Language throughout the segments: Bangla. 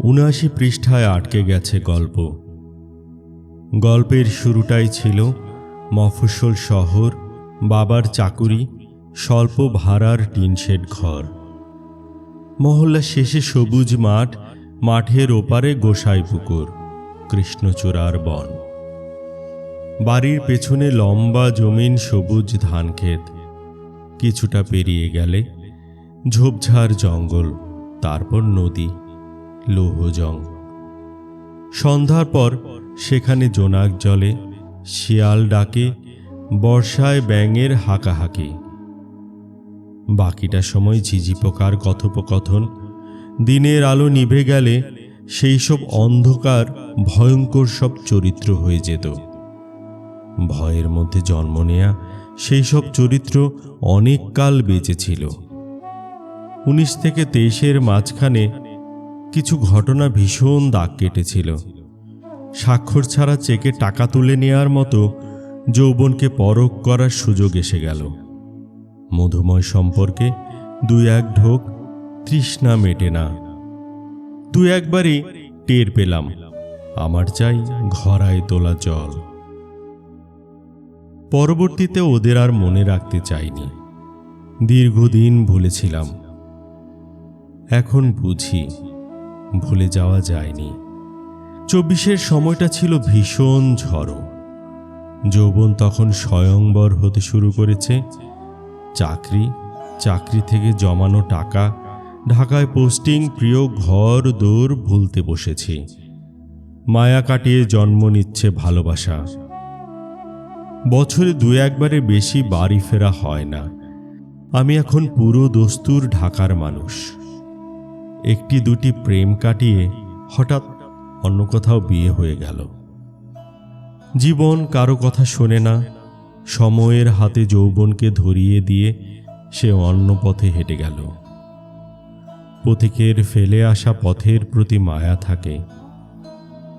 উনআশি পৃষ্ঠায় আটকে গেছে গল্প। গল্পের শুরুটাই ছিল মফস্বল শহর, বাবার চাকুরি, স্বল্প ভাড়ার টিনশেড ঘর। মহল্লা শেষে সবুজ মাঠ, মাঠের ওপারে গোসাই পুকুর, কৃষ্ণচূড়ার বন। বাড়ির পেছনে লম্বা জমিন সবুজ ধান ক্ষেত। কিছুটা পেরিয়ে গেলে ঝোপঝাড় জঙ্গল, তারপর নদী। লৌহজং। সন্ধ্যার পর সেখানে জোনাক জলে শিয়াল ডাকে, বর্ষায় ব্যাঙের হাঁকাহাঁকি। বাকিটা সময় ঝিঝি পোকার কথোপকথন, দিনের আলো নিভে গেলে সেই সব অন্ধকার, ভয়ঙ্কর সব চরিত্র হয়ে যেত। ভয়ের মধ্যে জন্ম নেয়া সেই সব চরিত্র অনেক কাল বেঁচেছিল উনিশ থেকে তেইশের মাঝখানে কিছু ঘটনা ভীষণ দাগ কেটেছিল। স্বাক্ষর ছাড়া চেকে টাকা তুলে নেওয়ার মতো যৌবনকে পরখ করার সুযোগ এসে গেল। মধুময় সম্পর্কে দুই এক ঢোক তৃষ্ণা মেটে না। দুই একবারই টের পেলাম, আমার চাই ঘরায় তোলা জল। পরবর্তীতে ওদের আর মনে রাখতে চাইনি। দীর্ঘদিন ভুলেছিলাম। এখন বুঝি ভুলে যাওয়া যায়নি। চব্বিশের সময়টা ছিল ভীষণ ঝড়ো। যৌবন তখন স্বয়ংবর হতে শুরু করেছে। চাকরি চাকরি থেকে জমানো টাকা, ঢাকায় পোস্টিং, প্রিয় ঘর দৌড় ভুলতে বসেছি। মায়া কাটিয়ে জন্ম নিচ্ছে ভালোবাসা। বছরে দু একবারে বেশি বাড়ি ফেরা হয় না। আমি এখন পুরো দস্তুর ঢাকার মানুষ। একটি দুটি প্রেম কাটিয়ে হঠাৎ অন্য কোথাও বিয়ে হয়ে গেল। জীবন কারও কথা শোনে না, সময়ের হাতে যৌবনকে ধরিয়ে দিয়ে সে অন্য পথে হেঁটে গেল। পথিকের ফেলে আসা পথের প্রতি মায়া থাকে।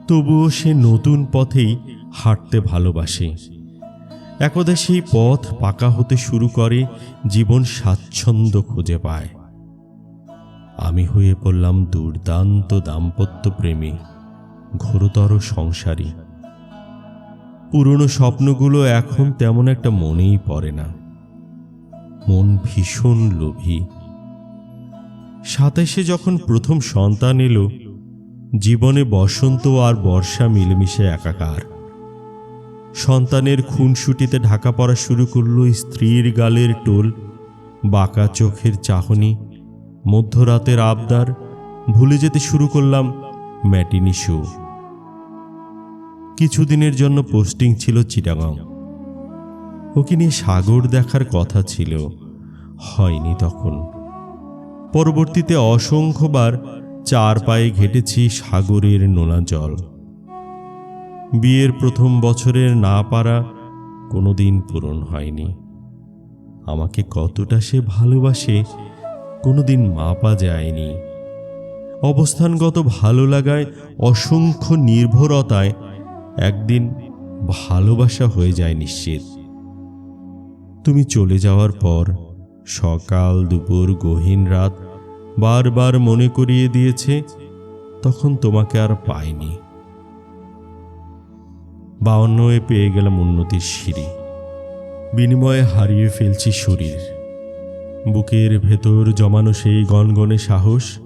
তবুও সে নতুন পথেই হাঁটতে ভালোবাসে। একদা সেই পথ পাকা হতে শুরু করে, জীবন স্বাচ্ছন্দ্য খুঁজে পায়। আমি হয়ে পড়লাম দুর্দান্ত দাম্পত্য প্রেমী, ঘোরতর সংসারী। পুরনো স্বপ্নগুলো এখন তেমন একটা মনেই পড়ে না। মন ভীষণ লোভী। সাতাশে যখন প্রথম সন্তান এলো, জীবনে বসন্ত আর বর্ষা মিলেমিশে একাকার। সন্তানের খুনসুটিতে ঢাকা পড়া শুরু করল স্ত্রীর গালের টোল, বাঁকা চোখের চাহনি মধ্যরাতের আবদার, ভুলে যেতে শুরু করলাম ম্যাটিনি শো কিছুদিনের জন্য পোস্টিং ছিল চিটাগাং। ওকে নিয়ে সাগর দেখার কথা ছিল, হয়নি তখন। পরবর্তীতে অসংখ্যবার চার পায়ে ঘেটেছি সাগরের নোনা জল। বিয়ের প্রথম বছরের না পারা কোনোদিন পূরণ হয়নি। আমাকে কতটা সে ভালোবাসে কোনোদিন মাপা যায়নি। অবস্থানগত ভালো লাগায়, অসংখ্য নির্ভরতায় একদিন ভালোবাসা হয়ে যায় নিশ্চিত। তুমি চলে যাওয়ার পর সকাল, দুপুর, গহীন রাত বারবার মনে করিয়ে দিয়েছে, তখন তোমাকে আর পাইনি। বাউন্নয়ে পেয়ে গেলাম উন্নতির সিঁড়ি। বিনিময়ে হারিয়ে ফেলছি শরীর। বুকের ভেতর জমানো সেই গনগনে সাহস,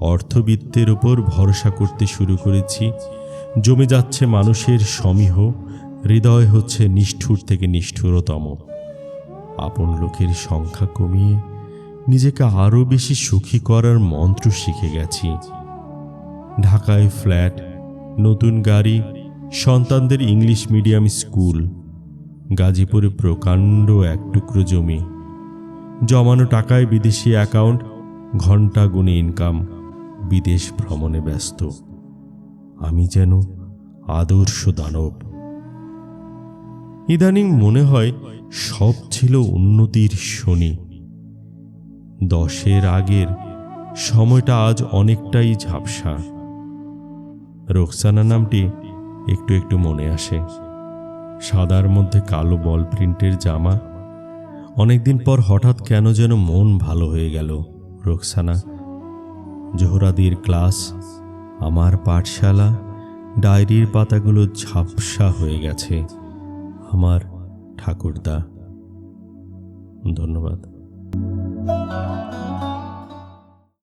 অর্থবিত্তের ওপর ভরসা করতে শুরু করেছি। জমে যাচ্ছে মানুষের সমীহ, হৃদয় হচ্ছে নিষ্ঠুর থেকে নিষ্ঠুরতম। আপন লোকের সংখ্যা কমিয়ে নিজেকে আরও বেশি সুখী করার মন্ত্র শিখে গেছি। ঢাকায় ফ্ল্যাট, নতুন গাড়ি, সন্তানদের ইংলিশ মিডিয়াম স্কুল, গাজীপুরে প্রকাণ্ড এক টুকরো জমি। জমানো টাকায় বিদেশি অ্যাকাউন্ট ঘণ্টা গুণে ইনকাম বিদেশ ভ্রমণে ব্যস্ত। আমি যেন আদর্শ দানব। ইদানিং মনে হয় সব ছিল উন্নতির শনি। দশের আগের সময়টা আজ অনেকটাই ঝাপসা। রোকসানা নামটি একটু একটু মনে আসে। সাদার মধ্যে কালো বল প্রিন্টের জামা অনেকদিন পর হঠাৎ কেন যেন মন ভালো হয়ে গেল, রোকসানা। জোহরাদির ক্লাস, আমার পাঠশালা, ডায়েরির পাতাগুলো ঝাপসা হয়ে গেছে, আমার ঠাকুরদা। ধন্যবাদ।